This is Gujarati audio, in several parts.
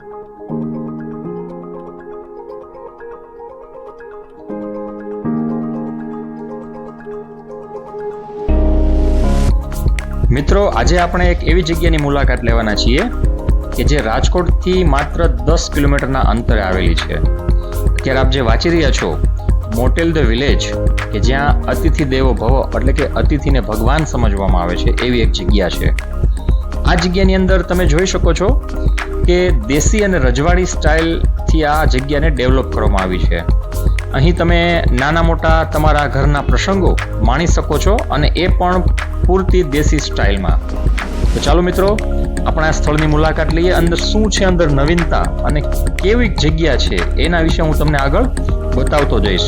મિત્રો, આજે આપણે એક એવી જગ્યાની મુલાકાત લેવાના છીએ કે જે રાજકોટથી માત્ર દસ કિલોમીટરના અંતરે આવેલી છે. અત્યારે આપ જે વાંચી રહ્યા છો, મોટેલ ધ વિલેજ, કે જ્યાં અતિથિ દેવો ભવ, એટલે કે અતિથિને ભગવાન સમજવામાં આવે છે, એવી એક જગ્યા છે. આ જગ્યાની અંદર તમે જોઈ શકો છો કે દેશી અને રજવાડી સ્ટાઇલથી આ જગ્યાને ડેવલપ કરવામાં આવી છે. અહીં તમે નાના મોટા તમારા ઘરના પ્રસંગો માણી શકો છો અને એ પણ પૂરતી દેશી સ્ટાઇલમાં. તો ચાલો મિત્રો, આપણે આ સ્થળની મુલાકાત લઈએ અંદર શું છે અંદર નવીનતા અને કેવી જગ્યા છે એના વિશે હું તમને આગળ બતાવતો જઈશ.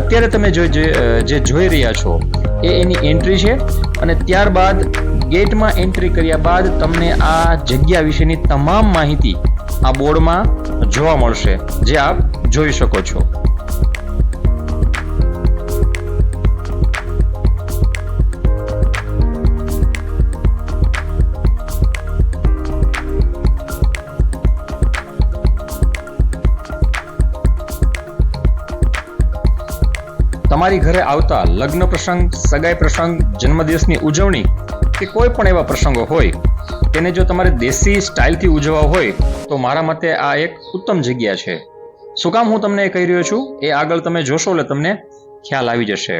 અત્યારે તમે જે જોઈ રહ્યા છો, એ એની એન્ટ્રી છે અને ત્યારબાદ ગેટમાં એન્ટ્રી કર્યા બાદ તમને આ જગ્યા વિશેની તમામ માહિતી આ બોર્ડમાં જોવા મળશે, જે આપ જોઈ શકો છો. તમારી ઘરે આવતા લગ્ન પ્રસંગ, સગાઈ પ્રસંગ, જન્મદિવસની ઉજવણી કે કોઈ પણ એવા પ્રસંગો હોય, તેને જો તમારે દેશી સ્ટાઇલથી ઉજવવા હોય, તો મારા મતે આ એક ઉત્તમ જગ્યા છે. શું કામ હું તમને એ કહી રહ્યો છું? એ આગળ તમે જોશો એટલે તમને ખ્યાલ આવી જશે.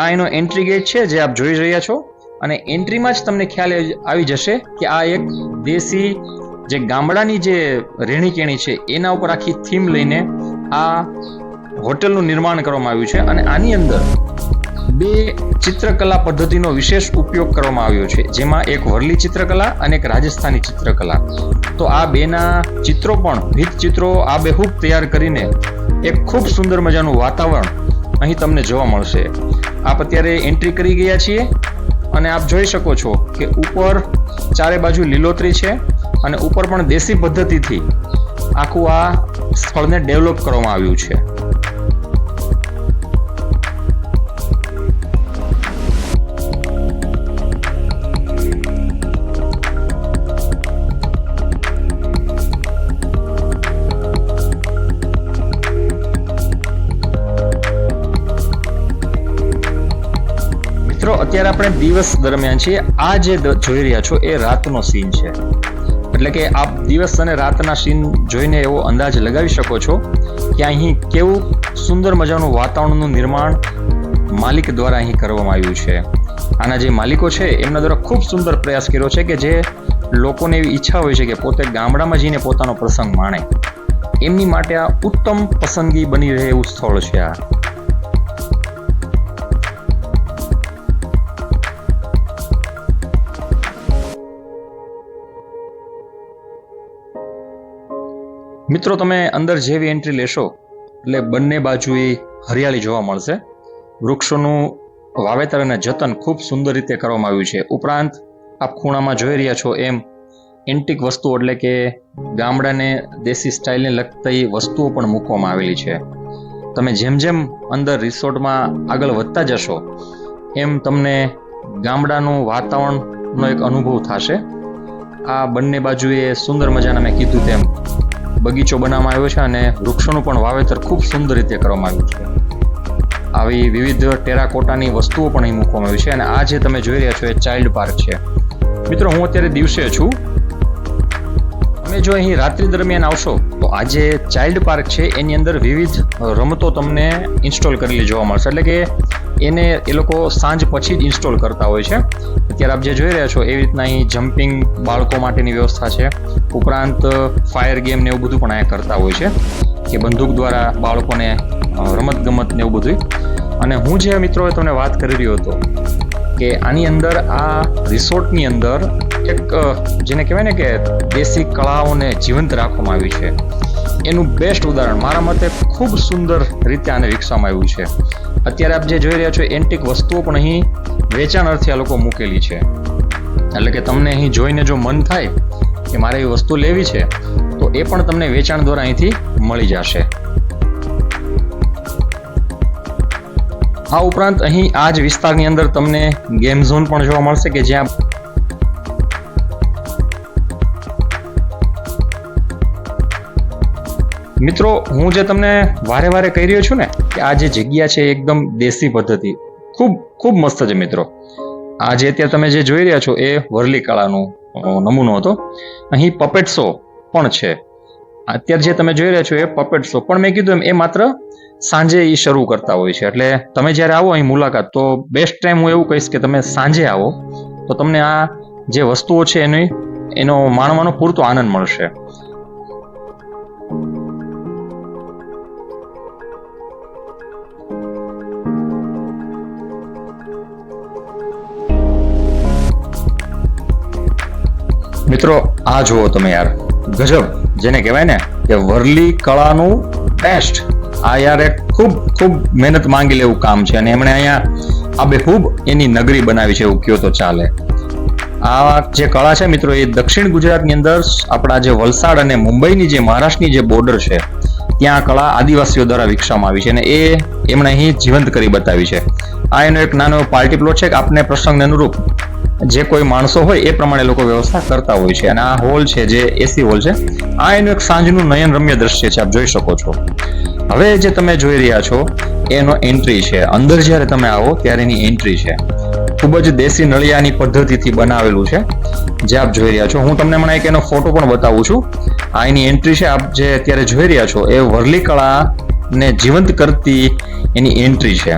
આ એનો એન્ટ્રી ગેટ છે જે આપ જોઈ રહ્યા છો અને એન્ટ્રીમાં જ તમને ખ્યાલ આવી જશે કે આ એક દેશી જે ગામડાની જે રહેણી કેણી છે, એના ઉપર આખી થીમ લઈને આ હોટલનું નિર્માણ કરવામાં આવ્યું છે અને આની અંદર બે ચિત્રકલા પદ્ધતિનો વિશેષ ઉપયોગ કરવામાં આવ્યો છે. જેમાં એક વરલી ચિત્રકલા અને એક રાજસ્થાની ચિત્રકલા. તો આ બેના ચિત્રો પણ ભીત ચિત્રો આ બેહૂબ તૈયાર કરીને એક ખૂબ સુંદર મજાનું વાતાવરણ અહીં તમને જોવા મળશે. આપ અત્યારે એન્ટ્રી કરી ગયા છીએ અને આપ જોઈ શકો છો કે ઉપર ચારે બાજુ લીલોતરી છે અને ઉપર પણ દેશી પદ્ધતિથી આખું આ સ્થળને ડેવલપ કરવામાં આવ્યું છે. મિત્રો, અત્યારે આપણે દિવસ દરમિયાન છીએ. આ જે જોઈ રહ્યા છો, એ રાતનો સીન છે. એટલે કે આપ દિવસ અને રાતના સીન જોઈને એવો અંદાજ લગાવી શકો છો કે અહીં કેવું સુંદર મજાનું વાતાવરણનું નિર્માણ માલિક દ્વારા અહીં કરવામાં આવ્યું છે. આના જે માલિકો છે, એમના દ્વારા ખૂબ સુંદર પ્રયાસ કર્યો છે કે જે લોકોને એવી ઈચ્છા હોય છે કે પોતે ગામડામાં જઈને પોતાનો પ્રસંગ માણે. એમની માટે આ ઉત્તમ પસંદગી બની રહે એવું સ્થળ છે આ. મિત્રો, તમે અંદર જેવી એન્ટ્રી લેશો, એટલે બંને બાજુએ હરિયાળી જોવા મળશે. વૃક્ષોનું વાવેતર અને જતન ખૂબ સુંદર રીતે કરવામાં આવ્યું છે. ઉપરાંત, આપ ખૂણામાં જોઈ રહ્યા છો એમ એન્ટિક વસ્તુઓ, એટલે કે ગામડાને દેશી સ્ટાઇલને લગતી વસ્તુઓ પણ મૂકવામાં આવેલી છે. તમે જેમ જેમ અંદર રિસોર્ટમાં આગળ વધતા જશો, એમ તમને ગામડાનું વાતાવરણનો એક અનુભવ થશે. આ બંને બાજુએ સુંદર મજાના મેં કીધું તેમ બગીચો બનાવવામાં આવ્યો છે અને વૃક્ષોનું પણ વાવેતર ખૂબ સુંદર રીતે કરવામાં આવ્યું છે. આવી વિવિધ ટેરાકોટાની વસ્તુઓ પણ અહીં મૂકવામાં આવી છે અને આ જે તમે જોઈ રહ્યા છો એ ચાઇલ્ડ પાર્ક છે. મિત્રો, હું અત્યારે દિવસે છું. તમે જો અહીં રાત્રિ દરમિયાન આવશો, તો આ જે ચાઇલ્ડ પાર્ક છે, એની અંદર વિવિધ રમતો તમને ઇન્સ્ટોલ કરેલી જોવા મળશે. એટલે કે એને એ લોકો સાંજ પછી જ ઇન્સ્ટોલ કરતા હોય છે. અત્યારે આપ જે જોઈ રહ્યા છો, એવી રીતના અહીં જમ્પિંગ બાળકો માટેની વ્યવસ્થા છે. ઉપરાંત ફાયર ગેમ ને એવું બધું પણ અહીંયા કરતા હોય છે, કે બંદૂક દ્વારા બાળકોને રમત ગમત ને એવું બધું અને હું જે મિત્રો તમને વાત કરી રહ્યો હતો, કે આની અંદર આ રિસોર્ટની અંદર એક જેને કહેવાય ને કે દેશી કળાઓને જીવંત રાખવામાં આવી છે. એનું બેસ્ટ ઉદાહરણ મારા મતે ખૂબ સુંદર રીતે આને વિકસાવવામાં આવ્યું છે. અત્યારે આપ જે જોઈ રહ્યા છો એન્ટિક વસ્તુઓ પણ અહીં વેચાણ અર્થે આ લોકો મૂકેલી છે. એટલે કે તમને અહીં જોઈને જો મન થાય કે મારે એ વસ્તુ લેવી છે, તો એ પણ તમને વેચાણ દ્વારા અહીંથી મળી જશે. આ ઉપરાંત અહીં આ જ વિસ્તારની અંદર તમને ગેમ ઝોન પણ જોવા મળશે કે જ્યાં મિત્રો, હું જે તમને વારે વારે કહી રહ્યો છું ને, કે આ જે જગ્યા છે એકદમ દેશી પદ્ધતિ. ખૂબ ખૂબ મસ્ત છે મિત્રો. આ જે અત્યારે તમે જે જોઈ રહ્યા છો એ વરલી કળાનું નમૂનો હતો. અહીં પપેટ શો પણ છે. અત્યારે જે તમે જોઈ રહ્યા છો એ પપેટ શો પણ મેં કીધું એમ, એ માત્ર સાંજે એ શરૂ કરતા હોય છે. એટલે તમે જ્યારે આવો અહીં મુલાકાત, તો બેસ્ટ ટાઈમ હું એવું કહીશ કે તમે સાંજે આવો, તો તમને આ જે વસ્તુઓ છે એની, એનો માણવાનો પૂરતો આનંદ મળશે. મિત્રો, આ જુઓ તમે યાર. ગજબ. જેને કહેવાય ને કે વરલી કળાનું બેસ્ટ આ યાર એક ખૂબ ખૂબ મહેનત માંગી લેવું કામ છે અને એમણે અહીંયા આબેહૂબ એની નગરી બનાવી છે એવું કયો તો ચાલે. આ જે કળા છે મિત્રો, એ દક્ષિણ ગુજરાતની અંદર આપણા જે વલસાડ અને મુંબઈની જે મહારાષ્ટ્રની જે બોર્ડર છે, ત્યાં આ કળા આદિવાસીઓ દ્વારા વિકસાવવામાં આવી છે અને એ એમણે અહીં જીવંત કરી બતાવી છે. આ એનો એક નાનો પાર્ટી પ્લોટ છે કે આપને પ્રસંગને અનુરૂપ જે કોઈ માણસો હોય એ પ્રમાણે લોકો વ્યવસ્થા કરતા હોય છે. અને આ હોલ છે, જે એસી હોલ છે, આ એનું એક સાંજનું નયન રમ્ય દ્રશ્ય છે, આપ જોઈ શકો છો. હવે જે તમે જોઈ રહ્યા છો, એનો એન્ટ્રી છે. અંદર જ્યારે તમે આવો, ત્યારે એની એન્ટ્રી છે. ખૂબ જ દેશી નળિયાની પદ્ધતિથી બનાવેલું છે. જે આપ જોઈ રહ્યા છો. હું તમને હમણાં એક એનો ફોટો પણ બતાવું છું. આ એની એન્ટ્રી છે. આપ જે અત્યારે જોઈ રહ્યા છો, એ વરલી કળાને જીવંત કરતી એની એન્ટ્રી છે.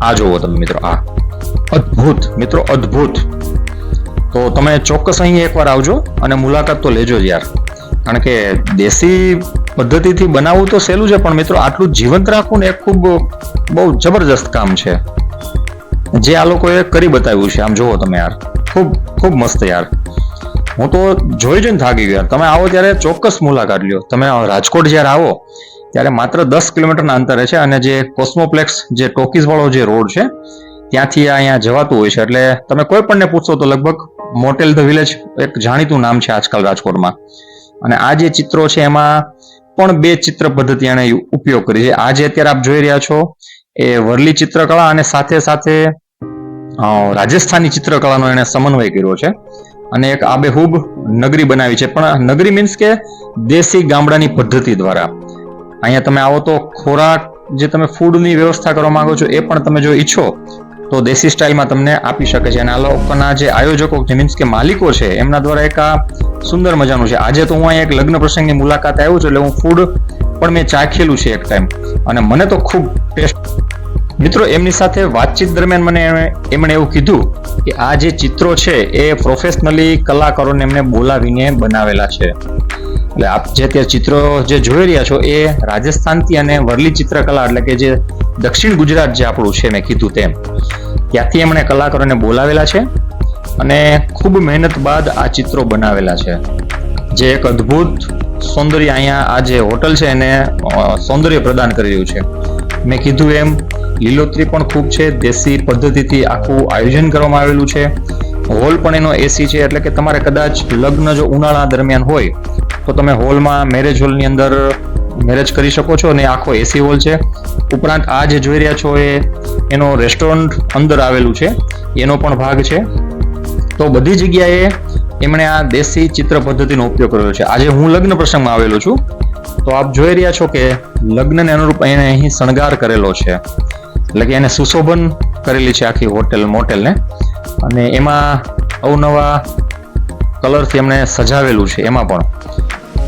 આ જોવો તમે મિત્રો, આ. અદ્ભુત, મિત્રો, અદ્ભુત. તો તમે ચોક્કસ અહીં એકવાર આવજો અને મુલાકાત તો લેજો જ યાર. કારણ કે દેશી પદ્ધતિથી બનાવવું તો સહેલું છે, પણ મિત્રો, આટલું જીવંત રાખવું ને એ ખૂબ બહુ જબરજસ્ત કામ છે. જે આ લોકોએ કરી બતાવ્યું છે, આમ જુઓ તમે યાર. ખૂબ ખૂબ મસ્ત યાર. હું તો જોઈ જોઈને થાકી ગયો તમે આવો ત્યારે ચોક્કસ મુલાકાત લ્યો. તમે રાજકોટ જ્યારે આવો, ત્યારે માત્ર દસ કિલોમીટરના અંતરે છે અને જે કોસ્મોપ્લેક્સ, જે ટોકીઝ વાળો જે રોડ છે ત્યાંથી અહીંયા જવાતું હોય છે. એટલે તમે કોઈ પણને પૂછશો તો લગભગ મોટેલ ધ વિલેજ એક જાણીતું નામ છે આજકાલ રાજકોટમાં. અને આ જે ચિત્રો છે એમાં પણ બે ચિત્ર પદ્ધતિ એને ઉપયોગ કરી છે. આ જે અત્યારે આપ જોઈ રહ્યા છો એ વરલી ચિત્રકળા અને સાથે સાથે રાજસ્થાની ચિત્રકળાનો એણે સમન્વય કર્યો છે. અને એક આબેહૂબ નગરી બનાવી છે. પણ નગરી મીન્સ કે દેશી ગામડાની પદ્ધતિ દ્વારા. અહીંયા તમે આવો તો ખોરાક જે તમે ફૂડની વ્યવસ્થા કરવા માંગો છો એ પણ તમે જો ઈચ્છો તો દેશી સ્ટાઇલમાં તમને આપી શકે છે. અને આ લોકોના જે આયોજકો છે મીન્સ કે માલિકો છે, એમના દ્વારા એક આ સુંદર મજાનું છે. આજે તો હું અહીંયા એક લગ્ન પ્રસંગની મુલાકાત આવ્યો છું, એટલે હું ફૂડ પણ મેં ચાખેલું છે એક ટાઈમ અને મને તો ખૂબ ટેસ્ટ મિત્રો, એમની સાથે વાતચીત દરમિયાન મને એમણે- એવું કીધું કે આ જે ચિત્રો છે, એ પ્રોફેશનલી કલાકારોને એમને બોલાવીને બનાવેલા છે. એટલે આપ જે તે ચિત્રો જે જોઈ રહ્યા છો, એ રાજસ્થાનથી અને વરલી ચિત્રકલા, એટલે કે જે દક્ષિણ ગુજરાત જે આપણું છે મેં કીધું તેમ, ત્યાંથી એમણે કલાકારોને બોલાવેલા છે અને ખૂબ મહેનત બાદ આ ચિત્રો બનાવેલા છે. જે એક અદ્ભુત સૌંદર્ય અહીંયા આ જે હોટલ છે એને સૌંદર્ય પ્રદાન કરી રહ્યું છે. મેં કીધું એમ, લીલોતરી પણ ખૂબ છે, દેશી પદ્ધતિથી આખું આયોજન કરવામાં આવેલું છે. હોલ પણ એનો એસી છે, એટલે કે તમારે કદાચ લગ્ન જો ઉનાળા દરમિયાન હોય, તો તમે હોલમાં મેરેજ હોલની અંદર મેરેજ કરી શકો છો અને આખો એસી હોલ છે. ઉપરાંત આ જે જોઈ રહ્યા છો એ, એનો રેસ્ટોરન્ટ અંદર આવેલું છે. એનો પણ ભાગ છે. તો બધી જગ્યાએ એમણે આ દેશી ચિત્ર પદ્ધતિનો ઉપયોગ કર્યો છે. આજે હું લગ્ન પ્રસંગમાં આવેલો છું. તો આપ જોઈ રહ્યા છો કે લગ્નને અનુરૂપ એને અહીં શણગાર કરેલો છે. એટલે કે એને સુશોભન કરેલી છે આખી હોટેલ, મોટેલને. અને એમાં અવનવા કલરથી એમણે સજાવેલું છે. એમાં પણ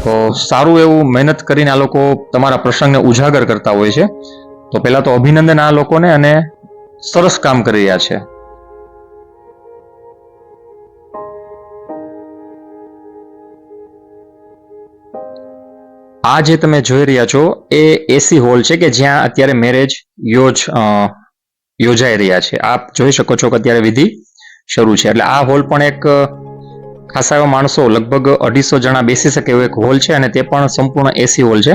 તો સારું એવું મહેનત કરીને આ લોકો તમારા પ્રસંગને ઉજાગર કરતા હોય છે. તો પહેલા તો અભિનંદન આ લોકોને અને સરસ કામ કરી રહ્યા છે. આ જે તમે જોઈ રહ્યા છો એ એસી હોલ છે કે જ્યાં અત્યારે મેરેજ યોજ યોજાઈ રહ્યા છે. આપ જોઈ શકો છો કે અત્યારે વિધિ શરૂ છે. એટલે આ હોલ પણ એક એવા માણસો લગભગ અઢીસો જણા બેસી શકે એવો એક હોલ છે અને તે પણ સંપૂર્ણ એસી હોલ છે.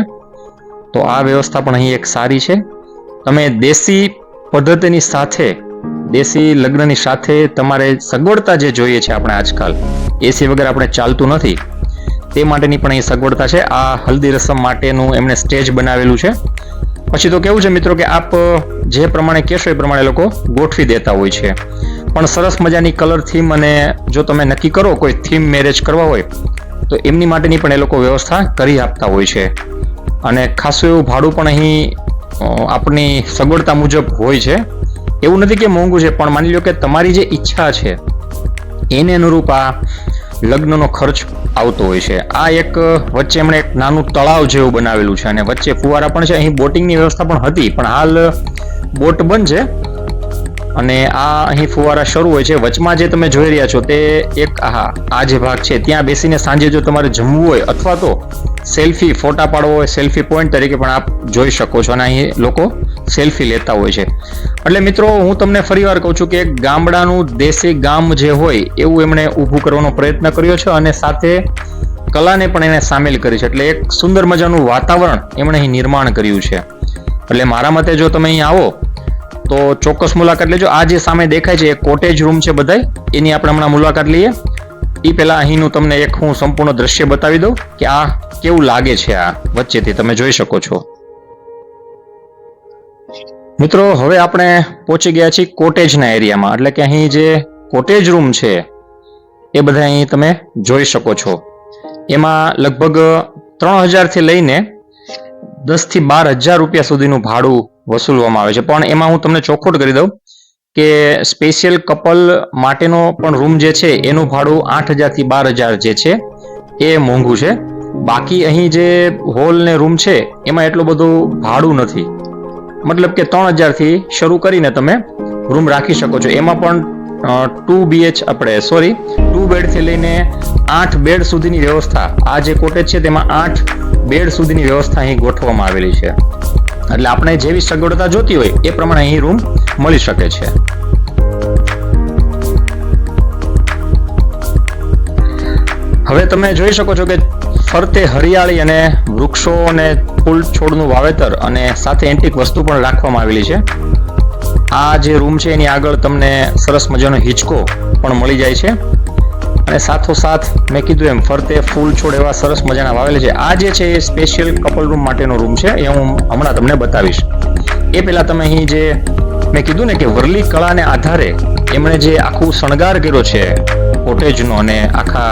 તો આ વ્યવસ્થા પણ અહીં એક સારી છે. તમે દેશી પદ્ધતિની સાથે, દેશી લગ્નની સાથે તમારે સગવડતા જે જોઈએ છે આપણે આજકાલ, એસી વગર આપણે ચાલતું નથી. તે માટેની પણ અહીં સગવડતા છે. આ હલ્દી રસમ માટેનું એમણે સ્ટેજ બનાવેલું છે. પછી તો કેવું છે મિત્રો કે આપ જે પ્રમાણે કહેશો એ પ્રમાણે લોકો ગોઠવી દેતા હોય છે. પણ સરસ મજાની કલર થીમ અને જો તમે નક્કી કરો કોઈ થીમ મેરેજ કરવા હોય, તો એમની માટેની પણ એ લોકો વ્યવસ્થા કરી આપતા હોય છે. અને ખાસું એવું ભાડું પણ અહીં આપની સગવડતા મુજબ હોય છે. એવું નથી કે મોંઘું છે, પણ માની લો કે તમારી જે ઈચ્છા છે, એને અનુરૂપ આ લગ્નનો ખર્ચ આવતો હોય છે. આ એક વચ્ચે એમણે એક નાનું તળાવ જેવું બનાવેલું છે અને વચ્ચે ફુવારા પણ છે. અહીં બોટિંગની વ્યવસ્થા પણ હતી, પણ હાલ બોટ બંધ છે. અને આ અહીં ફુવારા શરૂ હોય છે. વચમાં જે તમે જોઈ રહ્યા છો તે એક આ આ જે ભાગ છે, ત્યાં બેસીને સાંજે જો તમારે જમવું હોય અથવા તો સેલ્ફી, ફોટા પાડવો હોય, સેલ્ફી પોઈન્ટ તરીકે પણ આપ જોઈ શકો છો અને અહીં લોકો સેલ્ફી લેતા હોય છે. એટલે મિત્રો, હું તમને ફરીવાર કહું છું કે ગામડાનું દેશી ગામ જે હોય એવું એમણે ઊભું કરવાનો પ્રયત્ન કર્યો છે અને સાથે કલાને પણ એને સામેલ કરી છે. એટલે એક સુંદર મજાનું વાતાવરણ એમણે અહીં નિર્માણ કર્યું છે. એટલે મારા મતે જો તમે અહીં આવો તો ચોક્કસ મુલાકાત લેજો. આ જે સામે દેખાય છે, એ કોટેજ રૂમ છે બધાય. એની આપણે હમણાં મુલાકાત લઈએ. એ પહેલા અહીંનું તમને એક હું સંપૂર્ણ દ્રશ્ય બતાવી દઉં કે આ કેવું લાગે છે આ વચ્ચેથી. તમે જોઈ શકો છો. મિત્રો, હવે આપણે પહોંચી ગયા છીએ કોટેજના એરિયામાં. એટલે કે અહીં જે કોટેજ રૂમ છે, એ બધા અહીં તમે જોઈ શકો છો. એમાં લગભગ ત્રણ હજારથી લઈને દસથી બાર હજાર રૂપિયા સુધીનું ભાડું વસૂલવામાં આવે છે. પણ એમાં હું તમને ચોખ્ખોટ કરી દઉં કે સ્પેશિયલ કપલ માટેનો પણ રૂમ જે છે, એનું ભાડું આઠ હજારથી બાર હજાર જે છે, એ મોંઘું છે. બાકી અહીં જે હોલ ને રૂમ છે, એમાં એટલું બધું ભાડું નથી. મતલબ કે ત્રણ હજારથી શરૂ કરીને તમે રૂમ રાખી શકો છો. એમાં પણ ટુ બીએચ આપણે સોરી ટુ બેડથી લઈને આઠ બેડ સુધીની વ્યવસ્થા આ જે કોટેજ છે, તેમાં આઠ બેડ સુધીની વ્યવસ્થા અહીં ગોઠવવામાં આવેલી છે. એટલે આપણે જેવી સગવડતા જોતી હોય, એ પ્રમાણે અહીં રૂમ મળી શકે છે. હવે તમે જોઈ શકો છો કે ફરતે હરિયાળી અને વૃક્ષો અને ફૂલ છોડનું વાવેતર અને સાથે એન્ટિક વસ્તુ પણ રાખવામાં આવેલી છે. આ જે રૂમ છે, એની આગળ તમને સરસ મજાનો હિંચકો પણ મળી જાય છે. અને સાથોસાથ મેં કીધું એમ, ફરતે ફૂલ છોડ એવા સરસ મજાના વાવેલા છે. આ જે છે એ સ્પેશિયલ કપલ રૂમ માટેનો રૂમ છે, એ હું હમણાં તમને બતાવીશ. એ પહેલાં તમે અહીં જે મેં કીધું ને કે વરલી કળાને આધારે એમણે જે આખું શણગાર કર્યો છે કોટેજનો અને આખા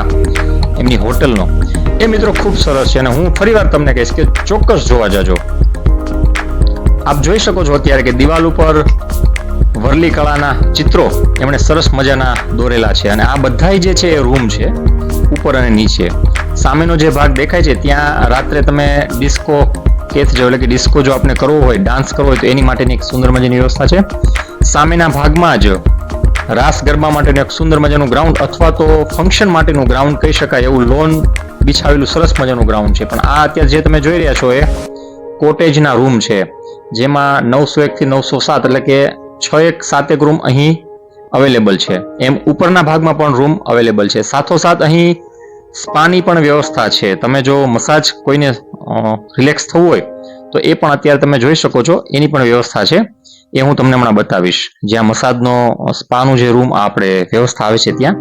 એમની હોટલનો, એ મિત્રો ખૂબ સરસ છે. અને હું ફરીવાર તમને કહીશ કે ચોક્કસ જોવા જજો. આપ જોઈ શકો છો અત્યારે કે દિવાલ ઉપર વરલી કળાના ચિત્રો એમણે સરસ મજાના દોરેલા છે. અને આ બધાય જે છે એ રૂમ છે, ઉપર અને નીચે. સામેનો જે ભાગ દેખાય છે, ત્યાં રાત્રે તમે ડિસ્કો કેથ જો એટલે કે ડિસ્કો જો આપણે કરવો હોય, ડાન્સ કરવો હોય, તો એની માટેની એક સુંદર મજાની વ્યવસ્થા છે. સામેના ભાગમાં જ રાસ ગરબા માટેનું એક સુંદર મજાનું ગ્રાઉન્ડ અથવા તો ફંક્શન માટેનું ગ્રાઉન્ડ કહી શકાય એવું લોન બિછાવેલું સરસ મજાનું ગ્રાઉન્ડ છે. પણ આ અત્યારે જે તમે જોઈ રહ્યા છો એ કોટેજના રૂમ છે, જેમાં નવસો એકથી નવસો સાત એટલે કે છ એક સાતેક રૂમ અહીં અવેલેબલ છે. એમ ઉપરના ભાગમાં પણ રૂમ અવેલેબલ છે. સાથોસાથ અહીં સ્પાની પણ વ્યવસ્થા છે. તમે જો મસાજ કોઈને રિલેક્સ થવું હોય, તો એ પણ અત્યારે તમે જોઈ શકો છો. એની પણ વ્યવસ્થા છે. એ હું તમને હમણાં બતાવીશ. જ્યાં મસાજનો સ્પાનું જે રૂમ આપણે વ્યવસ્થા આવે છે ત્યાં.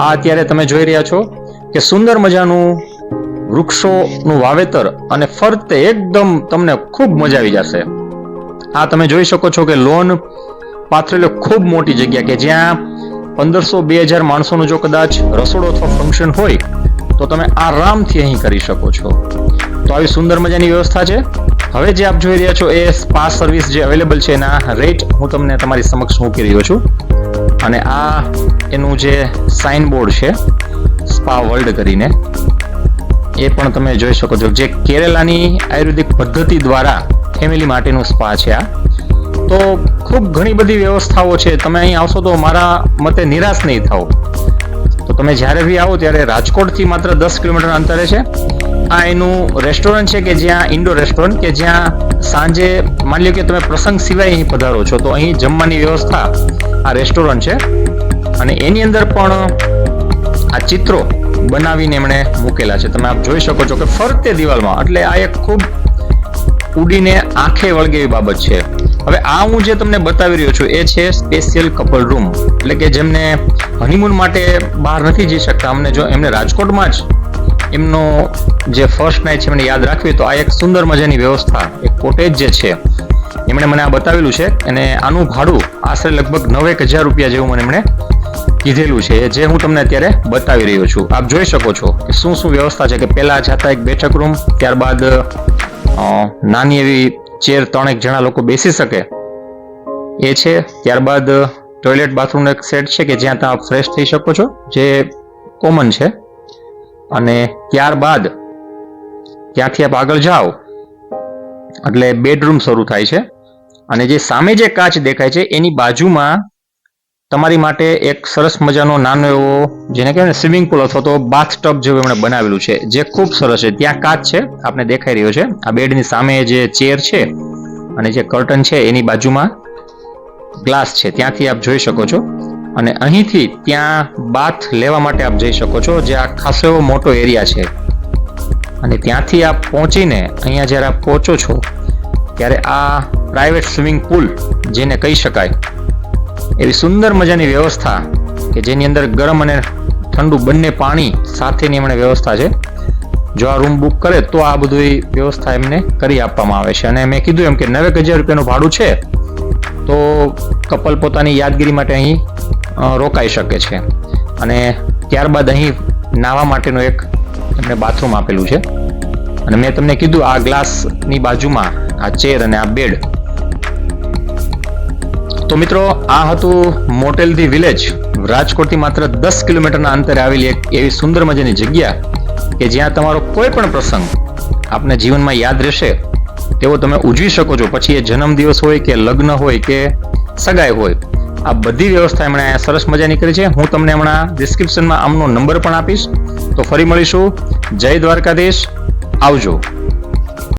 આ અત્યારે તમે જોઈ રહ્યા છો કે સુંદર મજાનું વૃક્ષોનું વાવેતર અને ફરતે એકદમ તમને ખૂબ મજા આવી જશે. આ તમે જોઈ શકો છો કે લોન પાથરેલો ખૂબ મોટી જગ્યા કે જ્યાં પંદરસો બે હજાર માણસોનું જો કદાચ રસોડો અથવા ફંક્શન હોય, તો તમે આરામથી અહીં કરી શકો છો. તો આવી સુંદર મજાની વ્યવસ્થા છે. હવે જે આપ જોઈ રહ્યા છો એ સ્પા સર્વિસ જે અવેલેબલ છે એના રેટ હું તમને તમારી સમક્ષ મૂકી રહ્યો છું. અને આ એનું જે સાઇન બોર્ડ છે સ્પા વર્લ્ડ કરીને, એ પણ તમે જોઈ શકો છો. જે કેરેલાની આયુર્વેદિક પદ્ધતિ દ્વારા ફેમિલી માટેનું સ્પા છે આ. તો ખૂબ ઘણી બધી વ્યવસ્થાઓ છે. તમે અહીં આવશો તો મારા મતે નિરાશ નહીં થાઓ. તો તમે જ્યારે બી આવો ત્યારે રાજકોટથી માત્ર દસ કિલોમીટર અંતરે છે. આ એનું રેસ્ટોરન્ટ છે કે જ્યાં ઇન્ડોર રેસ્ટોરન્ટ કે જ્યાં સાંજે માની લો કે તમે પ્રસંગ સિવાય અહીં પધારો છો, તો અહીં જમવાની વ્યવસ્થા આ રેસ્ટોરન્ટ છે. અને એની અંદર પણ આ ચિત્રો બનાવીને એમણે મૂકેલા છે. તમે આપ જોઈ શકો છો કે ફરતે દિવાલમાં, એટલે આ એક ખૂબ ઉડીને આંખે વળગે એવી બાબત છે. હવે આ હું જે તમને બતાવી રહ્યો છું એ છે સ્પેશિયલ કપલ રૂમ એટલે કે જેમને હનીમૂન માટે બહાર નથી જઈ શકતા. અમને જો એમને રાજકોટમાં જ એમનો જે ફર્સ્ટ નાઇટ છે એમને યાદ રાખવી તો આ એક સુંદર મજાની વ્યવસ્થા, એક કોટેજ જે છે, એમણે મને આ બતાવેલું છે. અને આનું ભાડું આશરે લગભગ નવેક હજાર રૂપિયા જેવું મને એમણે કીધેલું છે. જે હું તમને અત્યારે બતાવી રહ્યો છું. આપ જોઈ શકો છો કે શું શું વ્યવસ્થા છે કે પહેલા જતા એક બેઠક રૂમ ત્યારબાદ નાની એવી ચેર ત્રણેક જણા લોકો બેસી શકે. એ છે. ત્યારબાદ ટોયલેટ બાથરૂમનો એક સેટ છે કે જ્યાં તમે ફ્રેશ થઈ શકો છો, જે કોમન છે. અને ત્યારબાદ ત્યાંથી આપ આગળ જાઓ, એટલે બેડરૂમ શરૂ થાય છે. અને જે સામે જે કાચ દેખાય છે, એની બાજુમાં તમારી માટે એક સરસ મજાનો નાનો એવો, જેને કહેવાય ને સ્વિમિંગ પુલ અથવા તો બાથ ટબ જેવું એમણે બનાવેલું છે, જે ખૂબ સરસ છે. ત્યાં કાચ છે, આપને દેખાઈ રહ્યો છે. આ બેડની સામે જે ચેર છે અને જે કર્ટન છે, એની બાજુમાં ગ્લાસ છે. ત્યાંથી આપ જોઈ શકો છો. અને અહીંથી ત્યાં બાથ લેવા માટે આપ જઈ શકો છો, જે આ ખાસો એવો મોટો એરિયા છે. અને ત્યાંથી આપ પહોંચીને અહીંયા જ્યારે આપ પહોંચો છો, ત્યારે આ પ્રાઇવેટ સ્વિમિંગ પુલ જેને કહી શકાય એવી સુંદર મજાની વ્યવસ્થા કે જેની અંદર ગરમ અને ઠંડુ બંને પાણી સાથેની એમણે વ્યવસ્થા છે. જો આ રૂમ બુક કરે તો આ બધી વ્યવસ્થા એમને કરી આપવામાં આવે છે. અને મેં કીધું એમ કે નવેક હજાર રૂપિયાનું ભાડું છે, તો કપલ પોતાની યાદગીરી માટે અહીં રોકાઈ શકે છે. અને ત્યારબાદ અહીં નાહવા માટેનું એક એમને બાથરૂમ આપેલું છે. અને મેં તમને કીધું આ ગ્લાસની બાજુમાં આ ચેર અને આ બેડ તો મિત્રો, આ હતું મોટેલ ધી વિલેજ. રાજકોટથી માત્ર દસ કિલોમીટરના અંતરે આવેલી એક એવી સુંદર મજાની જગ્યા કે જ્યાં તમારો કોઈ પણ પ્રસંગ આપને જીવનમાં યાદ રહેશે. તેવો તમે ઉજવી શકો છો. પછી એ જન્મદિવસ હોય કે લગ્ન હોય કે સગાઈ હોય, આ બધી વ્યવસ્થા એમણે સરસ મજાની કરી છે. હું તમને હમણાં ડિસ્ક્રિપ્શનમાં આમનો નંબર પણ આપીશ. તો ફરી મળીશું. જય દ્વારકાધીશ. આવજો.